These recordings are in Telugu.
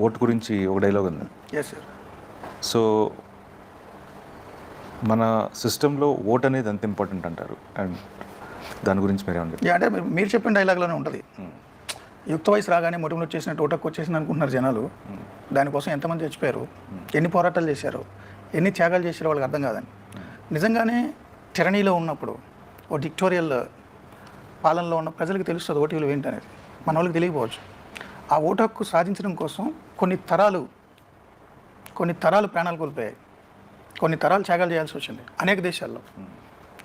ఓటు గురించి ఒక డైలాగ్ ఉంది. ఎస్ సార్ సో మన సిస్టంలో ఓట్ అనేది ఎంత ఇంపార్టెంట్ అంటారు? అండ్ దాని గురించి మీరేమని చెప్తారు అంటే మీరు- చెప్పిన డైలాగ్లోనే ఉంటుంది. యుక్త వయసు రాగానే మొటిమలు వచ్చేసినట్టు ఓటకు వచ్చేసింది అనుకుంటున్నారు జనాలు. దానికోసం ఎంతమంది చచ్చిపోయారు? ఎన్ని పోరాటాలు చేశారు? ఎన్ని త్యాగాలు చేశారో వాళ్ళకి అర్థం కాదని. నిజంగానే టెరణీలో ఉన్నప్పుడు ఓ డిక్టోరియల్ పాలనలో ఉన్న ప్రజలకు తెలుస్తుంది ఓటు విలువ ఏంటనేది. మన వాళ్ళకి తెలియకపోవచ్చు. ఆ ఓటు హక్కు సాధించడం కోసం కొన్ని తరాలు కొన్ని తరాలు ప్రాణాలు కోల్పోయాయి. కొన్ని తరాలు త్యాగాలు చేయాల్సి వచ్చింది. అనేక దేశాల్లో.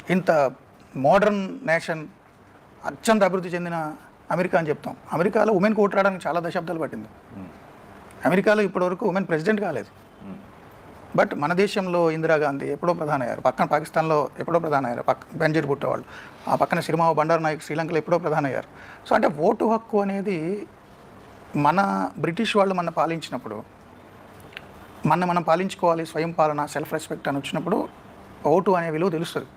ఇంత మోడర్న్ నేషన్ అత్యంత అభివృద్ధి చెందిన అమెరికా అని చెప్తాం. అమెరికాలో ఉమెన్కి ఓటు రావడానికి చాలా దశాబ్దాలు పట్టింది. అమెరికాలో ఇప్పటివరకు ఉమెన్ ప్రెసిడెంట్ కాలేదు. బట్ మన దేశంలో ఇందిరాగాంధీ ఎప్పుడో ప్రధాన అయ్యారు. పక్కన పాకిస్తాన్లో ఎప్పుడో ప్రధాన అయ్యారు. పక్క బెంజీర్ పుట్టేవాళ్ళు ఆ పక్కన సిరిమావ బండారు నాయక్ శ్రీలంకలో ఎప్పుడో ప్రధాన అయ్యారు. సో అంటే ఓటు హక్కు అనేది మన బ్రిటిష్ వాళ్ళు మన పాలించినప్పుడు మన మనం పాలించుకోవాలి స్వయం పాలన సెల్ఫ్ రెస్పెక్ట్ అని వచ్చినప్పుడు ఓటు అనే విలువ తెలుస్తుంది.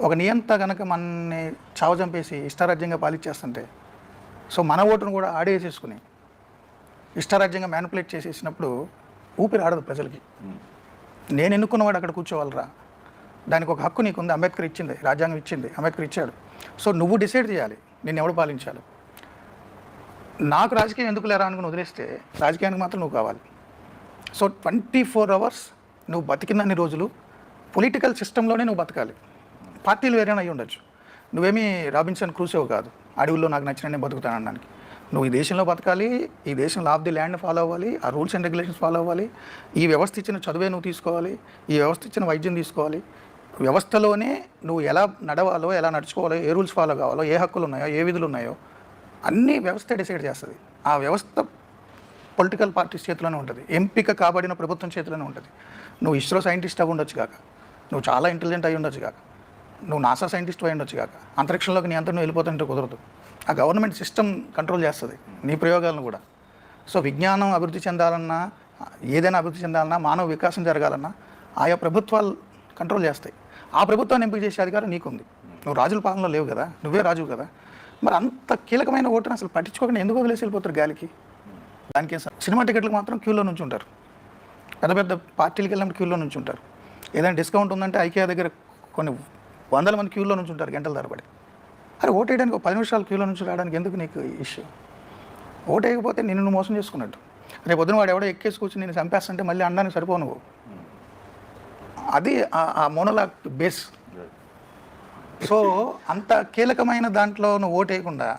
ఒక నియంత కనుక మనని చావజంపేసి ఇష్టారాజ్యంగా పాలించేస్తుంటే సో మన ఓటును కూడా ఆడేసేసుకుని ఇష్టారాజ్యంగా మ్యానిపులేట్ చేసేసినప్పుడు ఊపిరి ఆడదు ప్రజలకి. నేను ఎన్నుకున్నవాడు అక్కడ కూర్చోవాలరా. దానికి ఒక హక్కు నీకుంది అంబేద్కర్ ఇచ్చింది రాజ్యాంగం ఇచ్చింది అంబేద్కర్ ఇచ్చాడు. సో నువ్వు డిసైడ్ చేయాలి నేను ఎవడు పాలించాలి? నాకు రాజకీయం ఎందుకు లేరా అనుకుని వదిలేస్తే రాజకీయానికి మాత్రం నువ్వు కావాలి. సో ట్వంటీ ఫోర్ అవర్స్ నువ్వు బతికినన్ని రోజులు పొలిటికల్ సిస్టంలోనే నువ్వు బతకాలి. పార్టీలు వేరేనా అయి ఉండొచ్చు. నువ్వేమీ రాబిన్సన్ క్రూసేవ్ కాదు. అడవుల్లో నాకు నచ్చిన బతుకుతాను అనడానికి. నువ్వు ఈ దేశంలో బతకాలి ఈ దేశంలో ఆఫ్ ది ల్యాండ్ ఫాలో అవ్వాలి ఆ రూల్స్ అండ్ రెగ్యులేషన్స్ ఫాలో అవ్వాలి ఈ వ్యవస్థ ఇచ్చిన చదువే నువ్వు తీసుకోవాలి ఈ వ్యవస్థ ఇచ్చిన వైద్యం తీసుకోవాలి. వ్యవస్థలోనే నువ్వు ఎలా నడవాలో ఎలా నడుచుకోవాలో ఏ రూల్స్ ఫాలో కావాలో ఏ హక్కులు ఉన్నాయో ఏ విధులు ఉన్నాయో అన్ని వ్యవస్థ డిసైడ్ చేస్తుంది. ఆ వ్యవస్థ పొలిటికల్ పార్టీస్ చేతిలోనే ఉంటుంది. ఎంపిక కాబడిన ప్రభుత్వం చేతిలోనే ఉంటుంది. నువ్వు ఇస్రో సైంటిస్ట్ అయి ఉండొచ్చు కాక నువ్వు చాలా ఇంటెలిజెంట్ అయి ఉండొచ్చు కాక నువ్వు నాసా సైంటిస్ట్ అయి ఉండొచ్చు కాక అంతరిక్షంలోకి నీ అంతా నువ్వు వెళ్ళిపోతుంటే కుదరదు. ఆ గవర్నమెంట్ సిస్టమ్ కంట్రోల్ చేస్తుంది నీ ప్రయోగాలను కూడా. సో విజ్ఞానం అభివృద్ధి చెందాలన్నా ఏదైనా అభివృద్ధి చెందాలన్నా మానవ వికాసం జరగాలన్నా ఆయా ప్రభుత్వాలు కంట్రోల్ చేస్తాయి. ఆ ప్రభుత్వాన్ని ఎంపిక చేసే అధికారం నీకుంది. నువ్వు రాజుల పాలనలో లేవు కదా నువ్వే రాజు కదా. మరి అంత కీలకమైన ఓటును అసలు పట్టించుకోకుండా ఎందుకు వదిలేసి వెళ్ళిపోతారు గాలికి? దానికి సార్? సినిమా టికెట్లకు మాత్రం క్యూలో నుంచి ఉంటారు. పెద్ద పెద్ద పార్టీలకు వెళ్ళినప్పుడు క్యూలో నుంచి ఉంటారు. ఏదైనా డిస్కౌంట్ ఉందంటే ఐకియా దగ్గర కొన్ని వందల మంది క్యూలో నుంచి ఉంటారు గంటల తరబడి అరే ఓటేయడానికి ఒక పది నిమిషాలు క్యూలో నుంచి రావడానికి ఎందుకు నీకు ఇష్యూ? ఓటేయకపోతే నిన్ను మోసం చేసుకున్నట్టు. రేపు పొద్దున వాడు ఎవడో ఎక్కేసి కూర్చొని నేను చంపేస్తుంటే మళ్ళీ అనడానికి సరిపోను అది ఆ- ఆ మోనోలాగ్ బేస్. సో అంత కీలకమైన దాంట్లో నువ్వు ఓటేయకుండా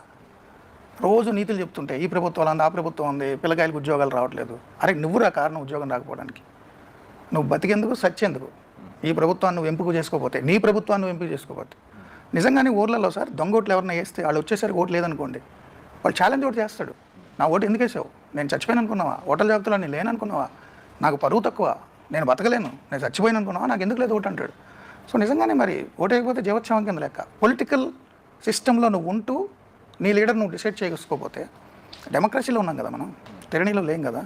రోజు నీతులు చెప్తుంటే ఈ ప్రభుత్వం ఉంది ఆ ప్రభుత్వం ఉంది పిల్లకాయలకు ఉద్యోగాలు రావట్లేదు. అరే నువ్వురా కారణం ఉద్యోగం రాకపోవడానికి. నువ్వు బతికేందుకు సచ్చేందుకు. ఈ ప్రభుత్వాన్ని నువ్వు ఎంపిక చేసుకోకపోతే నీ ప్రభుత్వాన్ని నువ్వు ఎంపిక చేసుకోకపోతే. నిజంగానే ఊర్లలో సార్ దొంగ ఓట్లు ఎవరైనా వేస్తే వాళ్ళు వచ్చేసరికి ఓటు లేదనుకోండి వాళ్ళు ఛాలెంజ్ ఓటు చేస్తాడు. నా ఓటు ఎందుకు వేసావు? నేను చచ్చిపోయాను అనుకున్నావా ఓటల జాబితాలో నేను లేననుకున్నావా? నాకు పరువు తక్కువ. నేను బతకలేను. నేను చచ్చిపోయాను అనుకున్నావా నాకు ఎందుకు లేదు ఓటు అంటాడు. సో నిజంగానే మరి ఓటేయకపోతే జీవోత్సవం కింద లెక్క. పొలిటికల్ సిస్టంలో నువ్వు ఉంటూ నీ లీడర్ నువ్వు డిసైడ్ చేసుకోకపోతే డెమోక్రసీలో ఉన్నాం కదా మనం తెరణిలో లేం కదా.